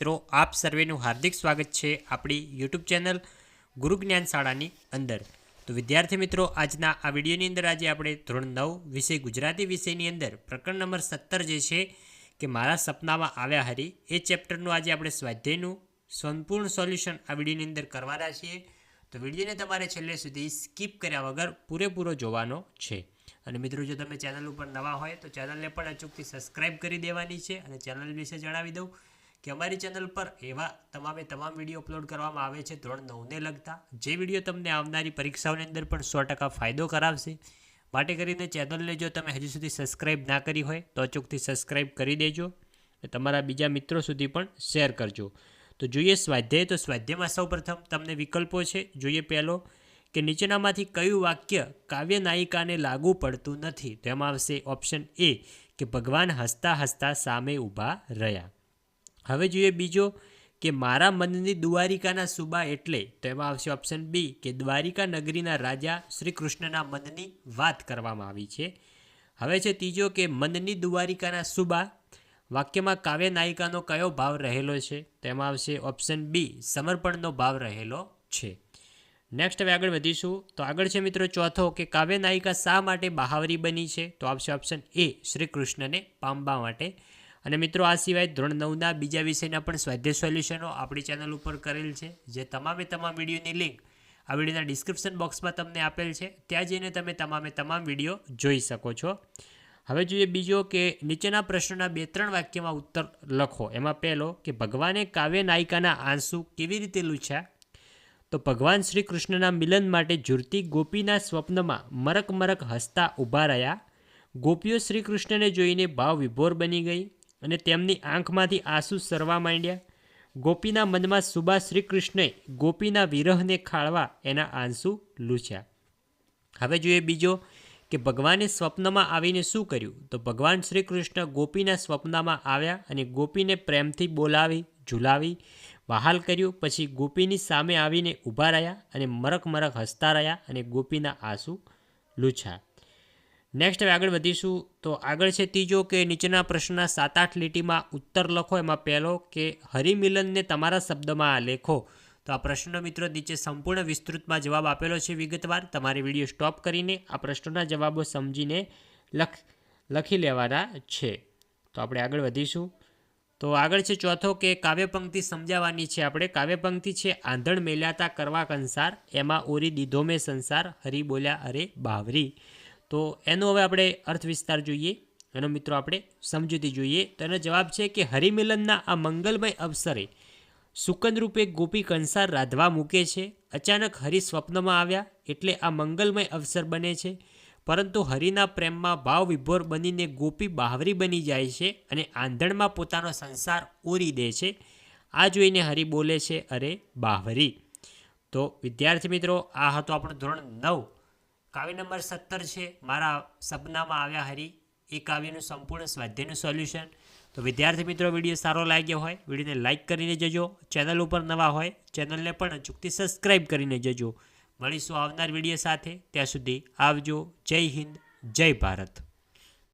મિત્રો, આપ સર્વેનું હાર્દિક સ્વાગત છે આપણી યુટ્યુબ ચેનલ ગુરુ જ્ઞાન શાળાની અંદર. તો વિદ્યાર્થી મિત્રો, આજના આ વિડીયોની અંદર આજે આપણે ધોરણ નવ વિષય ગુજરાતી વિષયની અંદર પ્રકરણ નંબર સત્તર જે છે કે મારા સપનામાં આવ્યા હરી, એ ચેપ્ટરનું આજે આપણે સ્વાધ્યાયનું સંપૂર્ણ સોલ્યુશન આ વિડીયોની અંદર કરવાના છીએ. તો વિડીયોને તમારે છેલ્લે સુધી સ્કીપ કર્યા વગર પૂરેપૂરો જોવાનો છે. અને મિત્રો, જો તમે ચેનલ ઉપર નવા હોય તો ચેનલને પણ અચૂકથી સબસ્ક્રાઈબ કરી દેવાની છે અને ચેનલ વિશે જણાવી દઉં. કે અમારી ચેનલ પર એવા તમામે તમામ વીડિયો અપલોડ કરવામાં આવે છે ધોરણ નવને લગતા. જે વીડિયો તમને આવનારી પરીક્ષાઓની અંદર પણ સો ફાયદો કરાવશે. માટે કરીને ચેનલને જો તમે હજી સુધી સબસ્ક્રાઈબ ના કરી હોય તો અચૂકથી સબસ્ક્રાઈબ કરી દેજો અને તમારા બીજા મિત્રો સુધી પણ શેર કરજો. તો જોઈએ સ્વાધ્યાય. તો સ્વાધ્યાયમાં સૌપ્રથમ તમને વિકલ્પો છે. જોઈએ પહેલો કે નીચેનામાંથી કયું વાક્ય કાવ્ય નાયિકાને લાગુ પડતું નથી. તો એમાં આવશે ઓપ્શન એ કે ભગવાન હસતા હસતા સામે ઊભા રહ્યા. હવે જોઈએ બીજો કે મારા મનની દ્વારિકાના સુબા એટલે તો એમાં આવશે ઓપ્શન બી કે દ્વારિકા નગરીના રાજા શ્રી કૃષ્ણના મનની વાત કરવામાં આવી છે. હવે છે ત્રીજો કે મનની દ્વારિકાના સુબા વાક્યમાં કાવ્ય નાયિકાનો કયો ભાવ રહેલો છે? તેમાં આવશે ઓપ્શન બી સમર્પણનો ભાવ રહેલો છે. નેક્સ્ટ હવે આગળ વધીશું. તો આગળ છે મિત્રો ચોથો કે કાવ્ય નાયિકા શા માટે બહાવરી બની છે? તો આવશે ઓપ્શન એ શ્રી કૃષ્ણને પામવા માટે. અને મિત્રો, આ સિવાય ધોરણ નવના બીજા વિષયના પણ સ્વાધ્યાય સોલ્યુશનો આપણી ચેનલ ઉપર કરેલ છે, જે તમામે તમામ વિડીયોની લિંક આ વિડીયોના ડિસ્ક્રિપ્શન બોક્સમાં તમને આપેલ છે, ત્યાં જઈને તમે તમામે તમામ વીડિયો જોઈ શકો છો. હવે જોઈએ બીજો કે નીચેના પ્રશ્નોના બે ત્રણ વાક્યમાં ઉત્તર લખો. એમાં પહેલો કે ભગવાને કાવ્ય નાયિકાના આંસુ કેવી રીતે લૂછ્યા? તો ભગવાન શ્રી કૃષ્ણના મિલન માટે ઝૂરતી ગોપીના સ્વપ્નમાં મરક મરક હસતા ઊભા રહ્યા. ગોપીઓ શ્રી કૃષ્ણને જોઈને ભાવ વિભોર બની ગઈ. અને તેમની આંખમાંથી આંસુ સરવા માંડ્યા. ગોપીના મનમાં સુબા શ્રીકૃષ્ણે ગોપીના વિરહને ખાળવા એના આંસુ લૂછ્યા. હવે જોઈએ બીજો કે ભગવાને સ્વપ્નમાં આવીને શું કર્યું? તો ભગવાન શ્રી કૃષ્ણ ગોપીના સ્વપ્નમાં આવ્યા અને ગોપીને પ્રેમથી બોલાવી, ઝુલાવી બહાલ કર્યું. પછી ગોપીની સામે આવીને ઊભા રહ્યા અને મરક મરક હસતા રહ્યા અને ગોપીના આંસુ લૂછા નેક્સ્ટ હવે આગળ વધીશું. તો આગળ છે ત્રીજો કે નીચેના પ્રશ્નના સાત આઠ લીટીમાં ઉત્તર લખો. એમાં પહેલો કે હરિમિલનને તમારા શબ્દમાં લેખો. તો આ પ્રશ્નનો મિત્રો નીચે સંપૂર્ણ વિસ્તૃતમાં જવાબ આપેલો છે વિગતવાર. તમારે વીડિયો સ્ટોપ કરીને આ પ્રશ્નોના જવાબો સમજીને લખ, લખી લેવાના છે. તો આપણે આગળ વધીશું. તો આગળ છે ચોથો કે કાવ્યપંક્તિ સમજાવવાની છે આપણે. કાવ્યપંક્તિ છે આંધણ મેલ્યાતા કરવા કંસાર. એમાં ઓરી દીધો મેં સંસાર. હરી બોલ્યા અરે બાવરી. તો એનો હવે આપણે અર્થ વિસ્તાર જોઈએ. એનો મિત્રો આપણે સમજૂતી જોઈએ. તો એનો જવાબ છે કે હરિમિલનના આ મંગલમય અવસરે સુકન ગોપી કંસાર રાધવા મૂકે છે. અચાનક હરિ સ્વપ્નમાં આવ્યા એટલે આ મંગલમય અવસર બને છે. પરંતુ હરિના પ્રેમમાં ભાવ વિભોર બનીને ગોપી બાહરી બની જાય છે અને આંધણમાં પોતાનો સંસાર ઓરી દે છે. આ જોઈને હરિ બોલે છે, અરે બાહરી તો વિદ્યાર્થી મિત્રો, આ હતો આપણો ધોરણ નવ. કાવ્ય નંબર સત્તર છે. મારા સપનામાં આવ્યા હરી. એ કાવ્યનું સંપૂર્ણ સ્વાધ્યાયનું સોલ્યુશન. તો વિદ્યાર્થી મિત્રો, વીડિયો સારો લાગ્યો હોય, વિડીયોને લાઇક કરીને જજો. ચેનલ ઉપર નવા હોય, ચેનલને પણ અચૂકથી સબસ્ક્રાઈબ કરીને જજો. મળીશું આવનાર વીડિયો સાથે. ત્યાં સુધી આવજો. જય હિન્દ, જય ભારત.